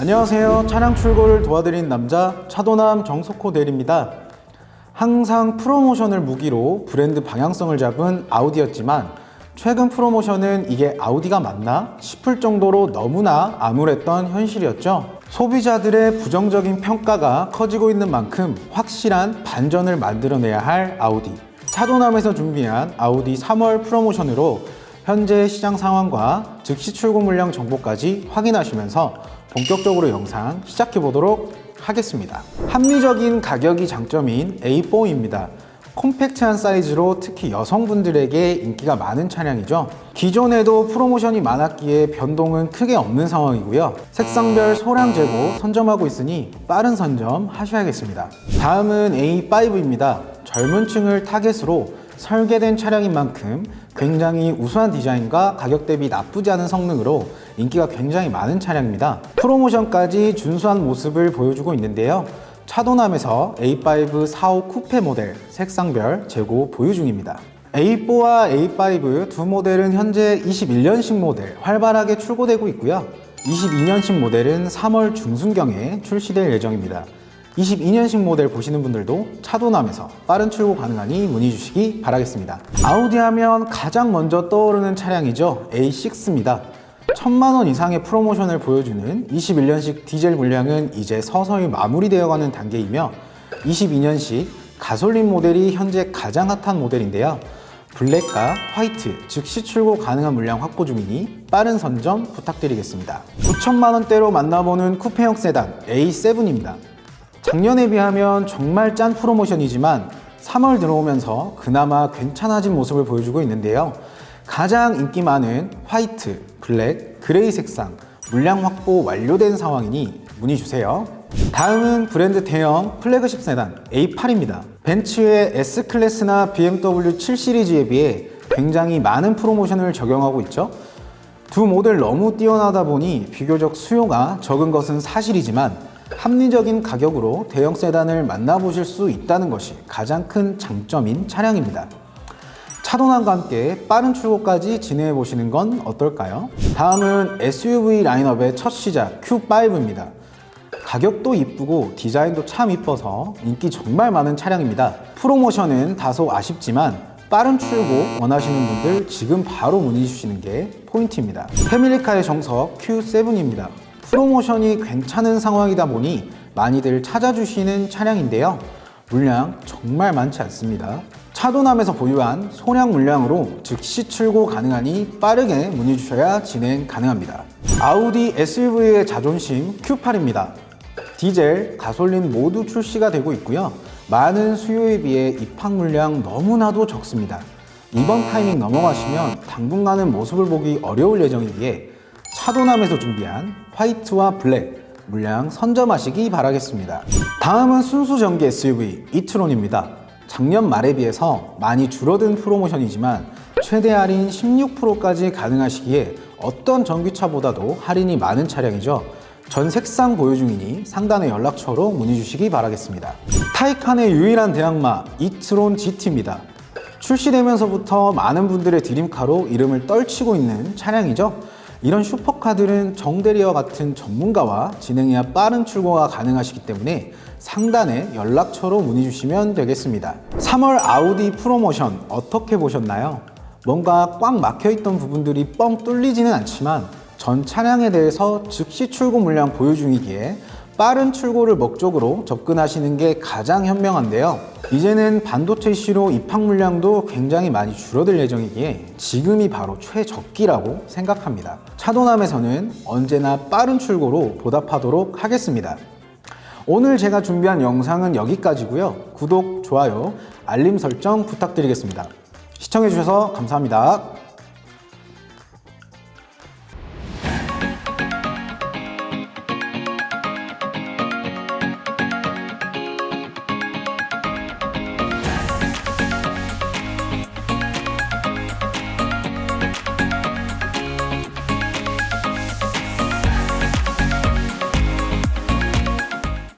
안녕하세요. 차량 출고를 도와드린 남자 차도남 정석호 대리입니다. 항상 프로모션을 무기로 브랜드 방향성을 잡은 아우디였지만 최근 프로모션은 이게 아우디가 맞나 싶을 정도로 너무나 암울했던 현실이었죠. 소비자들의 부정적인 평가가 커지고 있는 만큼 확실한 반전을 만들어내야 할 아우디. 차도남에서 준비한 아우디 3월 프로모션으로 현재 시장 상황과 즉시 출고 물량 정보까지 확인하시면서 본격적으로 영상 시작해 보도록 하겠습니다. 합리적인 가격이 장점인 A4입니다. 콤팩트한 사이즈로 특히 여성분들에게 인기가 많은 차량이죠. 기존에도 프로모션이 많았기에 변동은 크게 없는 상황이고요. 색상별 소량 재고 선점하고 있으니 빠른 선점 하셔야겠습니다. 다음은 A5입니다. 젊은 층을 타겟으로 설계된 차량인 만큼 굉장히 우수한 디자인과 가격 대비 나쁘지 않은 성능으로 인기가 굉장히 많은 차량입니다. 프로모션까지 준수한 모습을 보여주고 있는데요. 차도남에서 A5 45 쿠페 모델 색상별 재고 보유 중입니다. A4와 A5 두 모델은 현재 21년식 모델 활발하게 출고되고 있고요. 22년식 모델은 3월 중순경에 출시될 예정입니다. 22년식 모델 보시는 분들도 차도남에서 빠른 출고 가능하니 문의 주시기 바라겠습니다. 아우디 하면 가장 먼저 떠오르는 차량이죠. A6입니다. 천만 원 이상의 프로모션을 보여주는 21년식 디젤 물량은 이제 서서히 마무리되어 가는 단계이며 22년식 가솔린 모델이 현재 가장 핫한 모델인데요. 블랙과 화이트 즉시 출고 가능한 물량 확보 중이니 빠른 선점 부탁드리겠습니다. 9천만 원대로 만나보는 쿠페형 세단 A7입니다. 작년에 비하면 정말 짠 프로모션이지만 3월 들어오면서 그나마 괜찮아진 모습을 보여주고 있는데요. 가장 인기 많은 화이트, 블랙, 그레이 색상 물량 확보 완료된 상황이니 문의 주세요. 다음은 브랜드 대형 플래그십 세단 A8입니다. 벤츠의 S클래스나 BMW 7 시리즈에 비해 굉장히 많은 프로모션을 적용하고 있죠. 두 모델 너무 뛰어나다 보니 비교적 수요가 적은 것은 사실이지만 합리적인 가격으로 대형 세단을 만나보실 수 있다는 것이 가장 큰 장점인 차량입니다. 차도남과 함께 빠른 출고까지 진행해 보시는 건 어떨까요? 다음은 SUV 라인업의 첫 시작 Q5입니다. 가격도 이쁘고 디자인도 참 이뻐서 인기 정말 많은 차량입니다. 프로모션은 다소 아쉽지만 빠른 출고 원하시는 분들 지금 바로 문의 주시는 게 포인트입니다. 패밀리카의 정석 Q7입니다. 프로모션이 괜찮은 상황이다 보니 많이들 찾아주시는 차량인데요. 물량 정말 많지 않습니다. 차도남에서 보유한 소량 물량으로 즉시 출고 가능하니 빠르게 문의 주셔야 진행 가능합니다. 아우디 SUV의 자존심 Q8입니다. 디젤, 가솔린 모두 출시가 되고 있고요. 많은 수요에 비해 입항 물량 너무나도 적습니다. 이번 타이밍 넘어가시면 당분간은 모습을 보기 어려울 예정이기에 차도남에서 준비한 화이트와 블랙 물량 선점하시기 바라겠습니다. 다음은 순수 전기 SUV 이트론입니다. 작년 말에 비해서 많이 줄어든 프로모션이지만 최대 할인 16%까지 가능하시기에 어떤 전기차보다도 할인이 많은 차량이죠. 전 색상 보유 중이니 상단의 연락처로 문의 주시기 바라겠습니다. 타이칸의 유일한 대항마 이트론 GT입니다. 출시되면서부터 많은 분들의 드림카로 이름을 떨치고 있는 차량이죠. 이런 슈퍼카들은 정대리와 같은 전문가와 진행해야 빠른 출고가 가능하시기 때문에 상단에 연락처로 문의 주시면 되겠습니다. 3월 아우디 프로모션 어떻게 보셨나요? 뭔가 꽉 막혀 있던 부분들이 뻥 뚫리지는 않지만 전 차량에 대해서 즉시 출고 물량 보유 중이기에 빠른 출고를 목적으로 접근하시는 게 가장 현명한데요. 이제는 반도체 이슈로 입항 물량도 굉장히 많이 줄어들 예정이기에 지금이 바로 최적기라고 생각합니다. 차도남에서는 언제나 빠른 출고로 보답하도록 하겠습니다. 오늘 제가 준비한 영상은 여기까지고요. 구독, 좋아요, 알림 설정 부탁드리겠습니다. 시청해주셔서 감사합니다.